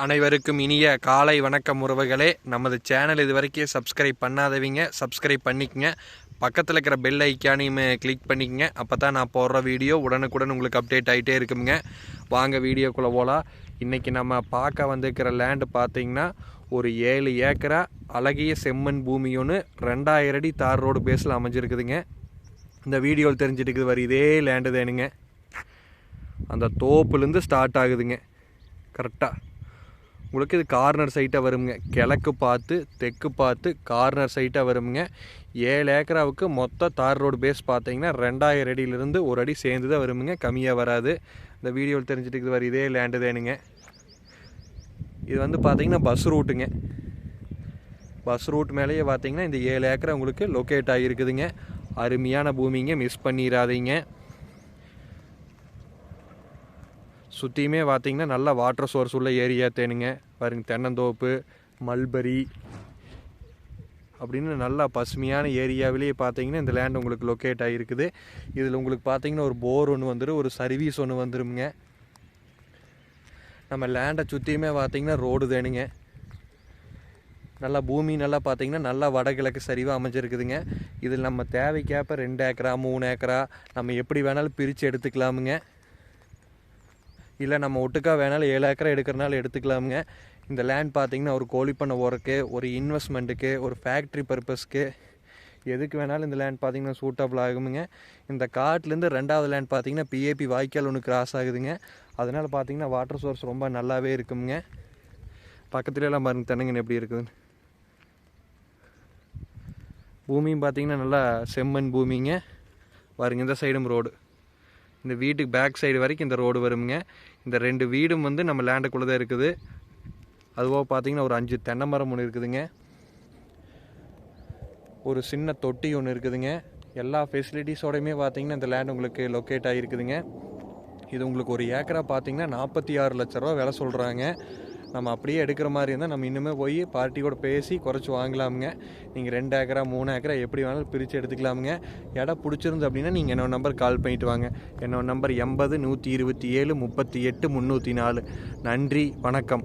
அனைவருக்கும் இனிய காலை வணக்கம் உறவுகளே. நமது சேனல் இது வரைக்கும் சப்ஸ்கிரைப் பண்ணாதவங்க சப்ஸ்கிரைப் பண்ணிக்கங்க. பக்கத்தில் இருக்கிற பெல் ஐக்கானையும் கிளிக் பண்ணிக்கங்க. அப்போ தான் நான் போடுற வீடியோ உடனுக்குடன் உங்களுக்கு அப்டேட் ஆகிட்டே இருக்குங்க. வாங்க வீடியோக்குள்ளே போகலாம் இன்றைக்கி நம்ம பார்க்க வந்திருக்கிற லேண்டு பார்த்தீங்கன்னா ஒரு ஏழு ஏக்கரா அழகிய செம்மண் பூமி ஒன்று ரெண்டாயிரம் அடி தார் ரோடு பேஸில் அமைஞ்சிருக்குதுங்க. இந்த வீடியோவில் தெரிஞ்சிட்டு வர இதே லேண்டு தானுங்க. அந்த தோப்புலேருந்து ஸ்டார்ட் ஆகுதுங்க. கரெக்டாக உங்களுக்கு இது கார்னர் சைட்டாக வருங்க கிழக்கு பார்த்து தெற்கு பார்த்து கார்னர் சைட்டாக வருங்க ஏழு ஏக்கராவுக்கு மொத்த தார் ரோடு பேஸ் பார்த்தீங்கன்னா ரெண்டாயிரம் அடியிலிருந்து ஒரு அடி சேர்ந்து தான் வருமுங்க. கம்மியாக வராது. இந்த வீடியோவில் தெரிஞ்சுட்டு இருக்குது வர இதே லேண்டு தானுங்க. இது வந்து பார்த்திங்கன்னா பஸ் ரூட்டுங்க பஸ் ரூட் மேலேயே பார்த்தீங்கன்னா இந்த ஏழு ஏக்கரை உங்களுக்கு லொக்கேட் ஆகியிருக்குதுங்க. அருமையான பூமிங்க. மிஸ் பண்ணிடாதீங்க சுற்றியுமே பார்த்தீங்கன்னா நல்ல வாட்டர் சோர்ஸ் உள்ள ஏரியா தேனுங்க. பாருங்க தென்னந்தோப்பு மல்பரி அப்படின்னு நல்லா பசுமையான ஏரியாவிலேயே பார்த்தீங்கன்னா இந்த லேண்ட் உங்களுக்கு லொக்கேட் ஆகிருக்குது இதில் உங்களுக்கு பார்த்தீங்கன்னா ஒரு போர் ஒன்று வந்துடும் ஒரு சர்வீஸ் ஒன்று வந்துருங்க நம்ம லேண்டை சுற்றியுமே பார்த்தீங்கன்னா ரோடு தேனுங்க. நல்லா பூமி நல்லா பார்த்தீங்கன்னா நல்லா வடகிழக்கு சரிவாக அமைஞ்சிருக்குதுங்க. இதில் நம்ம தேவைக்கேற்ப ரெண்டு ஏக்கரா மூணு ஏக்கரா நம்ம எப்படி வேணாலும் பிரித்து எடுத்துக்கலாமுங்க. இல்லை நம்ம ஒட்டுக்கா வேணாலும் ஏழு ஏக்கரை எடுக்கிறனால எடுத்துக்கலாமுங்க. இந்த லேண்ட் பார்த்தீங்கன்னா ஒரு கோழி பண்ண ஒர்க்கு ஒரு இன்வெஸ்ட்மெண்ட்டுக்கு ஒரு ஃபேக்ட்ரி பர்பஸ்க்கு எதுக்கு வேணாலும் இந்த லேண்ட் பார்த்தீங்கன்னா சூட்டபிள் ஆகுமுங்க. இந்த காட்டிலேருந்து ரெண்டாவது லேண்ட் பார்த்தீங்கன்னா பிஏபி வாய்க்கால் ஒன்று கிராஸ் ஆகுதுங்க. அதனால் பார்த்தீங்கன்னா வாட்டர் சோர்ஸ் ரொம்ப நல்லாவே இருக்குங்க பக்கத்துலலாம் பாருங்க தென்னங்கன்னு எப்படி இருக்குதுன்னு. பூமியும் பார்த்தீங்கன்னா நல்லா செம்மண் பூமிங்க. பாருங்க இந்த சைடும் ரோடு இந்த வீட்டுக்கு பேக் சைடு வரைக்கும் இந்த ரோடு வருங்க இந்த ரெண்டு வீடும் வந்து நம்ம லேண்டுக்குள்ளே தான் இருக்குது. அதுபோக பார்த்தீங்கன்னா ஒரு அஞ்சு தென்னை மரம் ஒன்று இருக்குதுங்க. ஒரு சின்ன தொட்டி ஒன்று இருக்குதுங்க. எல்லா ஃபெசிலிட்டிஸோடையுமே பார்த்தீங்கன்னா இந்த லேண்ட் உங்களுக்கு லொக்கேட் ஆகிருக்குதுங்க இது உங்களுக்கு ஒரு ஏக்கரா பார்த்தீங்கன்னா நாற்பத்தி ஆறு லட்ச ரூபா விலை சொல்கிறாங்க நம்ம அப்படியே எடுக்கிற மாதிரி இருந்தால் நம்ம இன்னுமே போய் பார்ட்டியோட பேசி குறைச்சி வாங்கலாமுங்க. நீங்கள் ரெண்டு ஏக்கரா மூணு ஏக்கரா எப்படி வேணாலும் பிரித்து எடுத்துக்கலாமுங்க. இடம் பிடிச்சிருந்து அப்படின்னா நீங்கள் என்னோட நம்பர் கால் பண்ணிட்டு வாங்க. என்னோட நம்பர் எண்பது நூற்றி இருபத்தி ஏழு முப்பத்தி எட்டு முந்நூற்றி நாலு. நன்றி வணக்கம்.